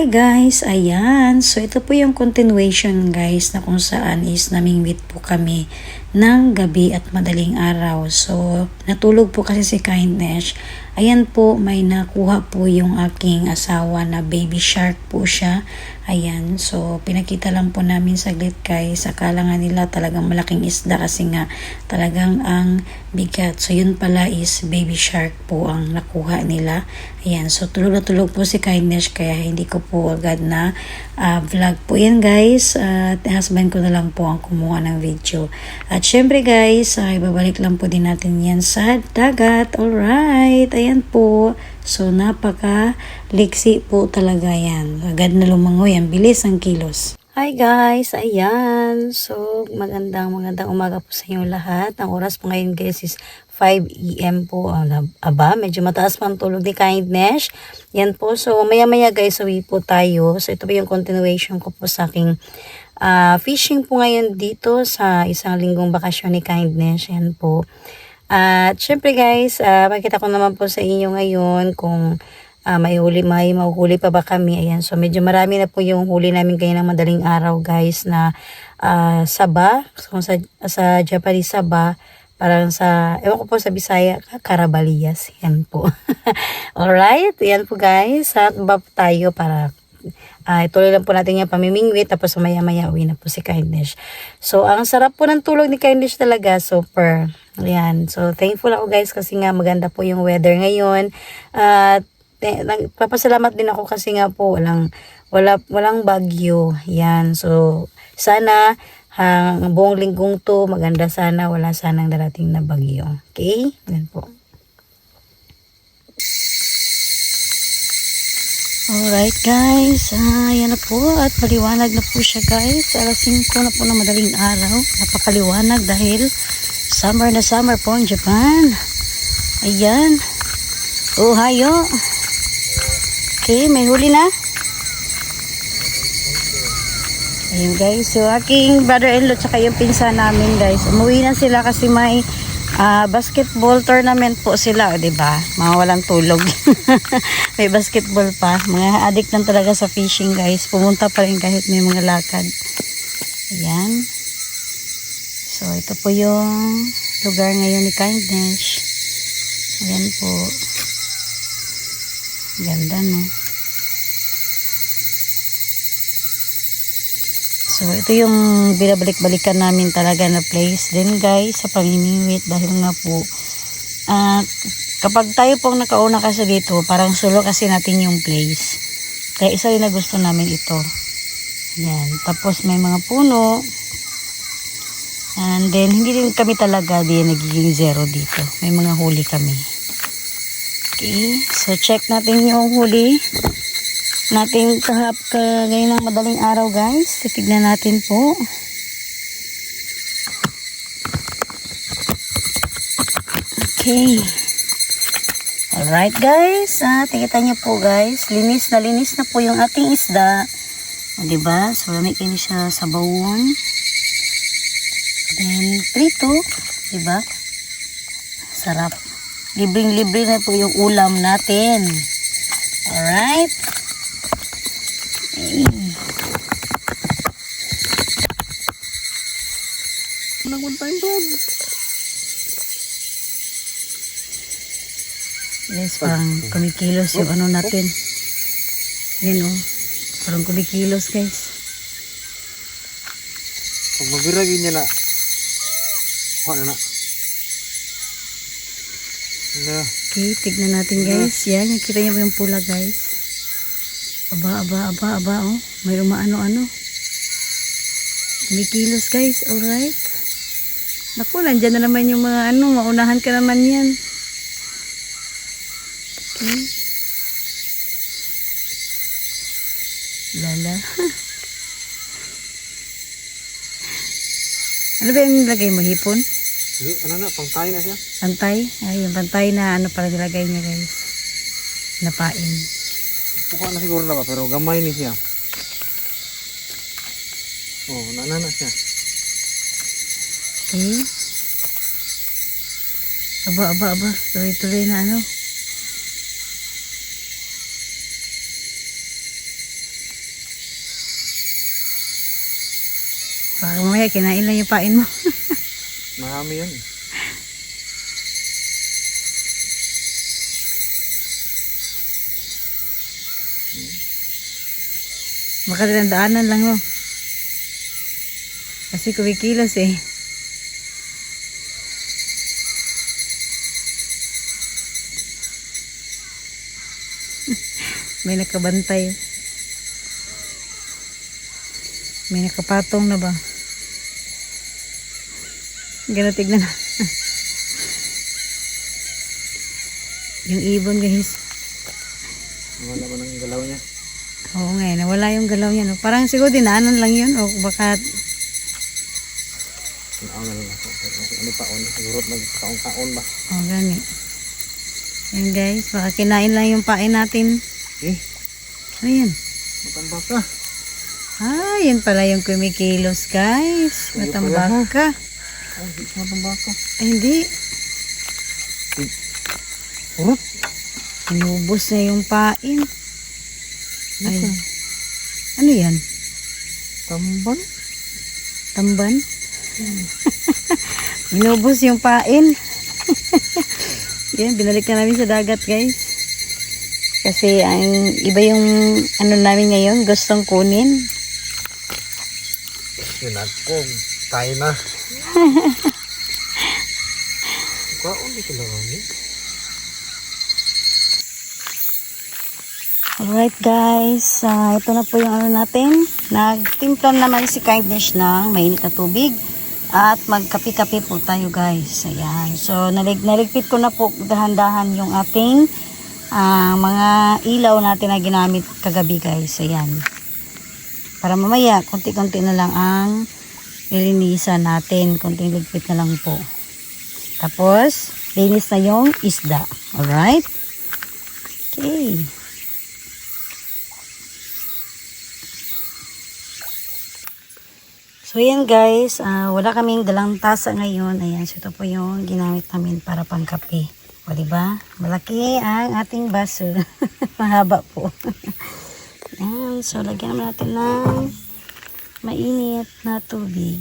Hi guys, ayan. So ito po yung continuation guys na kung saan is namingwit po kami ng gabi at madaling araw. So natulog po kasi si Kindness. Ayan po, may nakuha po yung aking asawa na baby shark po siya. Ayan, so pinakita lang po namin saglit guys. Akala nga nila talagang malaking isda kasi nga talagang ang bigat. So yun pala is baby shark po ang nakuha nila. Ayan, so tulog na tulog po si Kindness kaya hindi ko po agad na ah, vlog po yan guys. At husband ko na lang po ang kumuha ng video. At syempre guys, ay babalik lang po din natin yan sa dagat. Alright, ayan po. So napaka liksi po talaga yan. Agad na lumangoy, ang bilis ang kilos. Hi guys, ayan. So magandang magandang umaga po sa inyo lahat. Ang oras po ngayon guys is 5 AM po. Aba, medyo mataas pa ang tulog ni Kindness. Yan po. So maya maya guys, uwi po tayo. So ito po yung continuation ko po sa aking ah, fishing po ngayon dito sa isang linggong bakasyon ni Kindness. Yan po. At syempre guys, ah, makita ko naman po sa inyo ngayon kung ah, may huli, may mahuhuli pa ba kami. Ayan, so medyo marami na po yung huli namin kayo ng madaling araw guys na ah, saba. So, sa, sa Japanese saba, parang sa, ewan ko po sa Bisaya, Karabalias. Yan po. Alright, yan po guys. At ba po tayo para Ah, ituloy lang po natin yung pamimingwit tapos maya-maya uwi na po si Kindness. So, ang sarap po ng tulog ni Kindness talaga. Super. Ayan. So, thankful ako guys kasi nga maganda po yung weather ngayon. At eh, nagpapasalamat din ako kasi nga po walang wala walang bagyo. Yan. So, sana ang buong linggong to maganda sana wala sanang darating na bagyo. Okay? Yan po. Alright guys, ah, yan na po at maliwanag na po siya guys. Alas 5 na po na madaling araw. Napakaliwanag dahil summer na summer po ang Japan. Ayan. Oh, hayo. Okay, may huli na. Ayun guys, so aking brother-in-law tsaka yung pinsa namin guys. Umuwi na sila kasi may ah, basketball tournament po sila, di ba? Mga walang tulog. may basketball pa. Mga addict lang talaga sa fishing guys. Pumunta pa rin kahit may mga lakad. Ayan. So ito po yung lugar ngayon ni Kindness. Ayan po. Ganda no. So, ito yung binabalik-balikan namin talaga na place din guys sa pamimingwit dahil nga po ah, kapag tayo pong nakauna kasi dito parang solo kasi natin yung place. Kaya isa rin na gusto namin ito. Yan. Tapos may mga puno. And then hindi din kami talaga din nagiging zero dito. May mga huli kami. Okay. So check natin yung huli natin kahap kagaya ng madaling araw guys. Titignan natin po. Okay. Alright guys. Ah, tingnan niyo po guys. Linis na linis na po yung ating isda. O, diba? So, lamig kayo siya sa bawon. Then, prito. Diba? Sarap. Libreng-libre na po yung ulam natin. Alright. Nagun time Bob. Guys, parang kumikilos yung ano natin. Yan o. Parang kumikilos guys. Pag mabiragin niya na. Kuha na na. Wala. Okay, tignan natin guys. Yan, yung kita niyo ba yung pula guys? Aba, aba, aba, aba oh. May umaano-ano. Kumikilos guys, alright. Naku, nandyan na naman yung mga ano, maunahan ka naman yan. Okay. Ano ba yung nilagay mo? Hipon? Hindi, ano na, pang tayo na siya. Pantay? Ay, yung pantay na ano pala nilagay niya guys. Napain. Kuha na siguro na ba, pero gamay ni siya. Oh, nana na siya. Okay. Aba, aba, aba. Tuloy-tuloy na ano. Mamaya kinain lang yung pain mo. Marami yan. Baka daanan lang mo. Kasi kumikilos eh. May nakabantay. May nakapatong na ba? Gano'n tignan na. yung ibon guys. Wala mo ng galaw niya. Oo nga, eh, nawala yung galaw niya. No? Parang siguro dinaanan lang yun. O baka, Ano na lang ako. Ano pa on? Siguro nagkaon-kaon ba? o oh, gani. Yan guys, baka kinain lang yung pain natin. Eh, Ayan. matambak ka. Ah, yun pala yung kumikilos guys. Matambak ka. Ay, di siya matambak ka. Ay, hindi. Urot. Inubos na yung pain. Ay. Ano yan? Tamban. Tamban? Inubos yung pain. yan, binalik na namin sa dagat guys. Kasi ang iba yung ano namin ngayon, gustong kunin. Yun ako. Tayo na. Kaon di sila kami. Alright guys, ah, ito na po yung ano natin. Nagtimpla naman si Kindness ng mainit na tubig. At magkapi-kapi po tayo guys. Ayan. So nalig naligpit ko na po dahan-dahan yung ating ah, mga ilaw natin na ginamit kagabi guys. Ayan. Para mamaya, konti-konti na lang ang lilinisan natin. Konting ligpit na lang po. Tapos, linis na yung isda. Alright? Okay. So yan guys, ah, wala kaming dalang tasa ngayon. Ayan, so ito po yung ginamit namin para pangkape. O diba? Malaki ang ating baso. Mahaba po. Ayan, so lagyan natin ng mainit na tubig.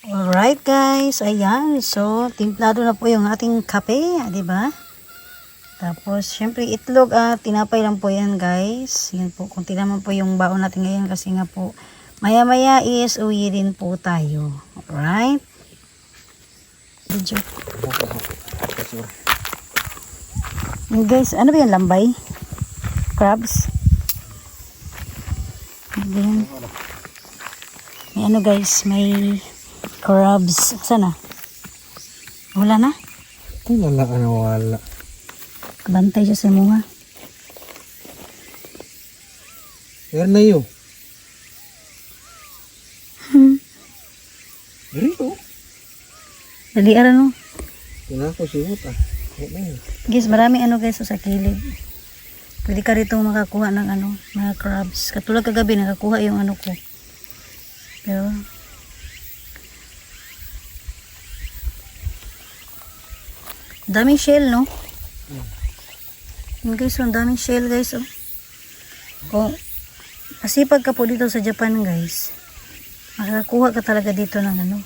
Alright guys, ayan. So, timplado na po yung ating kape, ah, di ba? Tapos, syempre, itlog at tinapay lang po yan, guys. Yan po, kunti naman po yung baon natin ngayon kasi nga po, maya-maya is uwi rin po tayo. Alright? Video. Guys, ano ba yan, lambay? Crabs? Ano ba yan? May ano guys, may crabs. Sana? Wala na? Wala na wala. Bantay siya sa mga. Meron na yun. Diri to. Dali ara no. Yun ako siwot ah. Wala na yun. Guys, marami ano guys sa kilid. Pwede ka rito makakuha ng ano, mga crabs. Katulad kagabi, nakakuha yung ano ko. Pero, daming shell, no? Yung guys, ang daming shell, guys, oh. Kung masipag ka po dito sa Japan, guys, makakakuha ka talaga dito ng ano,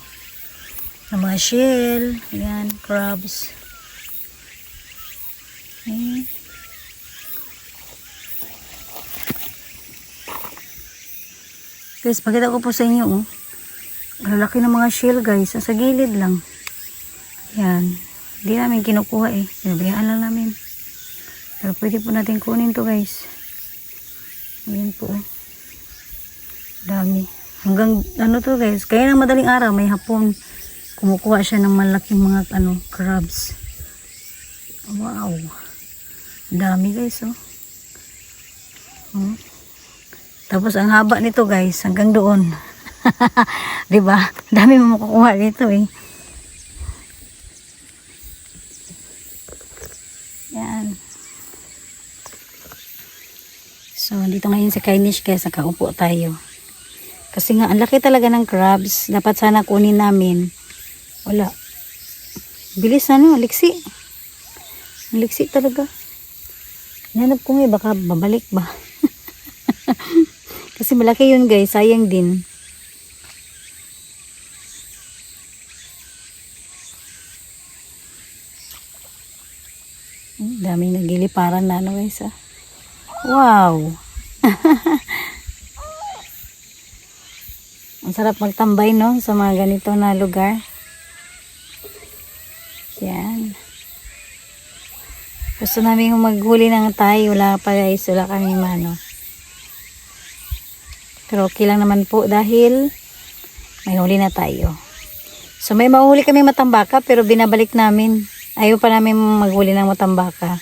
ng mga shell, yan, crabs. Ayan. Guys, pakita ko po sa inyo, oh. Ang laki ng mga shell, guys. Sa gilid lang. Ayan. Hindi namin kinukuha, eh. Pinabayaan lang namin. Pero pwede po natin kunin to, guys. Ayan po, oh. Dami. Hanggang, ano to, guys. Kaya ng madaling araw, may hapon. Kumukuha siya ng malaking mga, ano, crabs. Wow. Dami, guys, oh. Hmm. Tapos ang haba nito guys, hanggang doon. 'Di ba? Dami mo makukuha dito eh. Yan. So, dito ngayon si Kainish guys, nakaupo tayo. Kasi nga, ang laki talaga ng crabs. Dapat sana kunin namin. Wala. Bilis na no, liksi. Liksi talaga. Nanap ko nga, eh, baka babalik ba? Kasi malaki yun guys, sayang din. Ang Daming nagiliparan na ano guys ah. Wow! Ang sarap magtambay no sa mga ganito na lugar. Yan. Gusto namin maghuli ng tayo. Wala pa guys. Wala kami mano. Pero okay lang naman po dahil may huli na tayo. So may mahuli kami matambaka pero binabalik namin. Ayaw pa namin maghuli ng matambaka.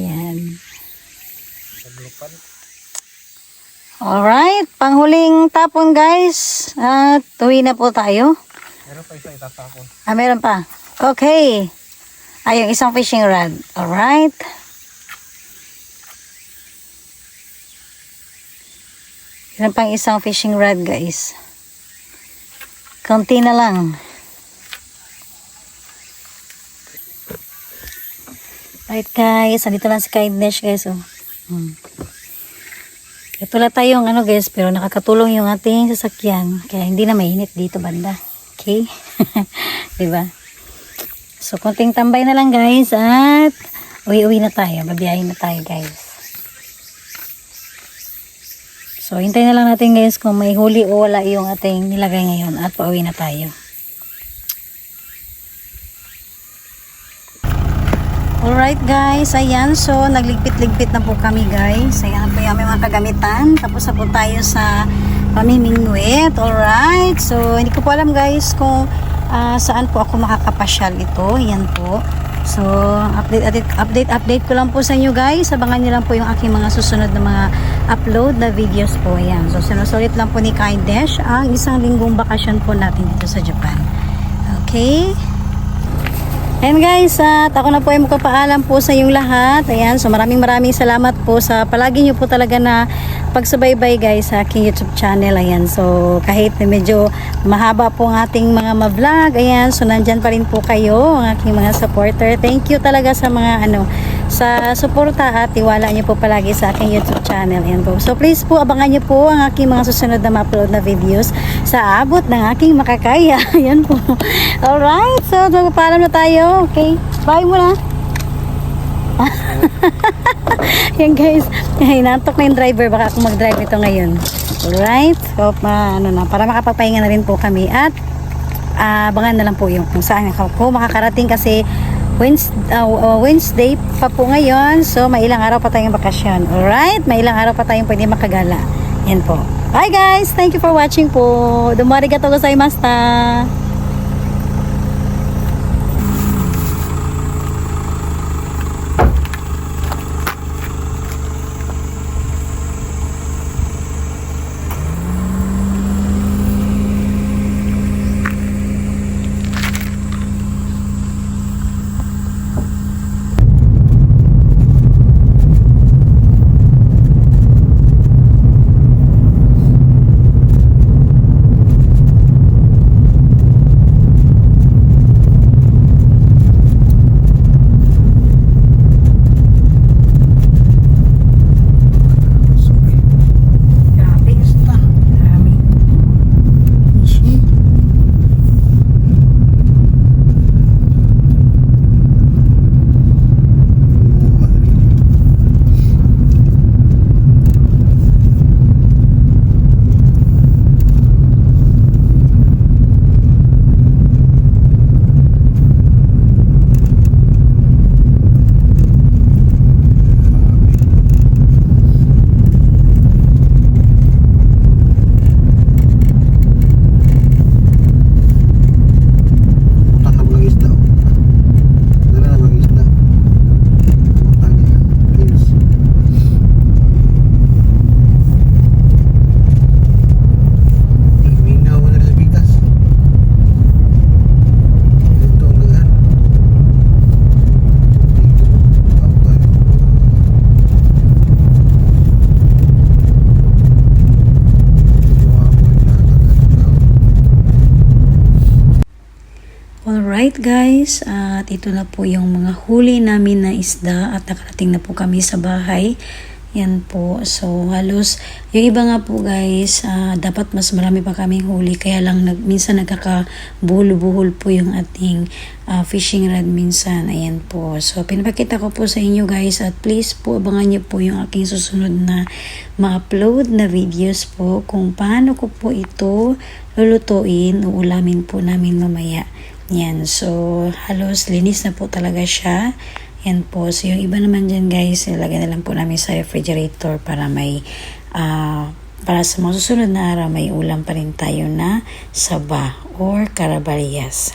Ayan. Alright, panghuling tapon guys. At uwi na po tayo. Meron pa isa itatapon. Ah, meron pa. Okay. Ay, yung isang fishing rod. Alright. Meron pang isang fishing rod guys. Konti na lang. Right guys, andito lang si Kindness guys. Oh. Hmm. Ito lang tayong ano guys, pero nakakatulong yung ating sasakyan. Kaya hindi na mainit dito banda. Okay? 'Di ba? So, konting tambay na lang guys at uwi-uwi na tayo. Babiyahin na tayo guys. So, hintayin na lang natin guys kung may huli o wala yung ating nilagay ngayon at pauwi na tayo. Alright guys, ayan. So, nagligpit-ligpit na po kami guys. Ayan po yung mga kagamitan. Tapos na po tayo sa pamimingwit. Alright. So, hindi ko po alam guys kung ah, saan po ako makakapasyal ito. Ayan po. So, update, update, update, update ko lang po sa inyo guys. Abangan niyo lang po yung aking mga susunod na mga upload na videos po. Ayan. So, sinusulit lang po ni Kindness ang isang linggong bakasyon po natin dito sa Japan. Okay. And guys, at ako na po ay magpapaalam po sa inyong lahat. Ayan, so maraming maraming salamat po sa palagi nyo po talaga na pagsubaybay guys sa aking YouTube channel. Ayan, so kahit medyo mahaba po ang ating mga ma-vlog, ayan, so nandyan pa rin po kayo, ang aking mga supporter. Thank you talaga sa mga ano, sa suporta at tiwala nyo po palagi sa aking YouTube channel. Ayan po. So please po, abangan nyo po ang aking mga susunod na ma-upload na videos sa abot ng aking makakaya. Ayan po. Alright, so magpapaalam na tayo. Okay, bye muna. Yan guys, hinantok na yung driver. Baka ako mag-drive ito ngayon. Alright, so ma, ano na, para makapagpahinga na rin po kami at ah, abangan na lang po yung kung saan ako makakarating kasi Wednesday, Wednesday pa po ngayon. So, may ilang araw pa tayong bakasyon. Alright? May ilang araw pa tayong pwede makagala. Yan po. Bye guys! Thank you for watching po. Dumarigato gozaimashita. Grabe, isda. Grabe. Fishing. Utang na mga isda. Dala na mga isda. Utang niya. Yes. Minaw na rin bigas. Ito ang gaan. Alright guys, at ito na po yung mga huli namin na isda at nakarating na po kami sa bahay. Yan po. So, halos, yung iba nga po guys, ah, dapat mas marami pa kaming huli. Kaya lang, nag, minsan nagkakabuhol-buhol po yung ating ah, fishing rod minsan. Ayan po. So, pinapakita ko po sa inyo guys at please po, abangan niyo po yung aking susunod na ma-upload na videos po kung paano ko po ito lulutuin, uulamin po namin mamaya. Yan. So, halos linis na po talaga siya. Yan po. So, yung iba naman dyan guys, ilagay na lang po namin sa refrigerator para may ah, para sa mga susunod na araw may ulam pa rin tayo na saba or karabalyas.